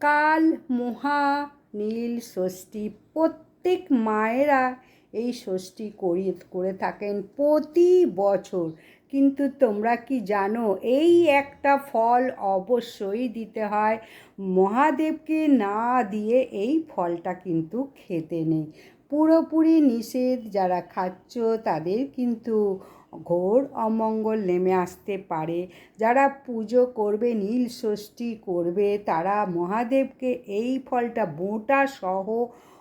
কাল মহা নীল ষষ্ঠী। প্রত্যেক মায়েরা এই ষষ্ঠী করি, করে থাকেন প্রতি বছর। কিন্তু তোমরা কি জানো, এই একটা ফল অবশ্যই দিতে হয়। মহাদেবকে না দিয়ে এই ফলটা কিন্তু খেতে নেই। পুরোপুরি নিষেধ যারা খাচ্ছ তাদের কিন্তু ঘোর অমঙ্গল নেমে আসতে পারে। যারা পুজো করবে, নীল ষষ্ঠী করবে, তারা মহাদেবকে এই ফলটা বোঁটা সহ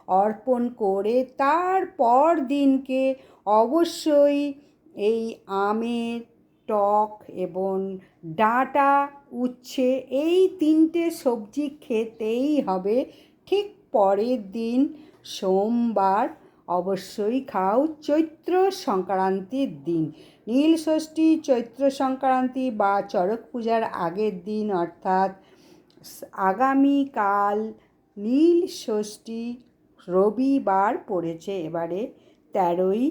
অর্পণ করে তারপর দিনকে অবশ্যই এই আমের টক এবং ডাঁটা উচ্ছে, এই তিনটে সবজি খেতেই হবে। ঠিক পরের দিন সোমবার অবশ্যই খাও চৈত্র সংক্রান্তির দিন। নীল ষষ্ঠী চৈত্র সংক্রান্তি বা চড়ক পূজার আগের দিন অর্থাৎ আগামীকাল নীল ষষ্ঠী রবিবার পড়েছে এবারে তেরোই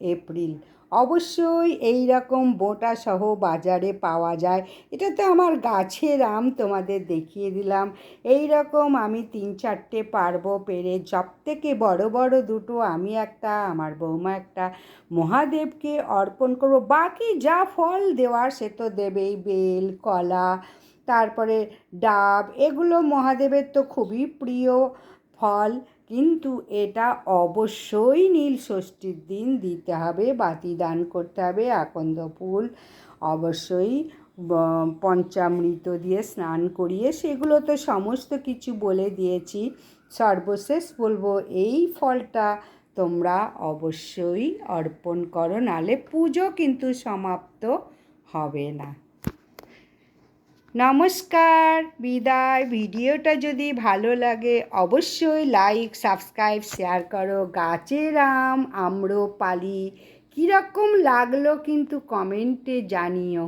এপ্রিল। অবশ্যই এই রকম বোঁটা সহ বাজারে পাওয়া যায়। এটা তো আমার গাছের আম তোমাদের দেখিয়ে দিলাম। এই রকম আমি তিন চারটে পারব পেরে। সব থেকে বড় বড় দুটো আমি একটা, আমার বৌমা একটা। মহাদেবকে অর্পণ করব। বাকি যা ফল দেওয়ার সে তো দেবেই। বেল, কলা, তারপরে ডাব, এগুলো মহাদেবের তো খুবই প্রিয় ফল। কিন্তু এটা অবশ্যই নীল ষষ্ঠীর দিন দিতে হবে, বাতি দান করতে হবে, আকন্দ ফুল অবশ্যই পঞ্চামৃত দিয়ে স্নান করিয়ে সেগুলো তো সমস্ত কিছু বলে দিয়েছি। সর্বশেষ বলব, এই ফলটা তোমরা অবশ্যই অর্পণ করো, নালে পুজো কিন্তু সমাপ্ত হবে না। নমস্কার, বিদায়। ভিডিওটা যদি ভালো লাগে, অবশ্যই লাইক সাবস্ক্রাইব শেয়ার করো। গাছের আম, আম্রপালি, কীরকম লাগল কিন্তু কমেন্টে জানিও।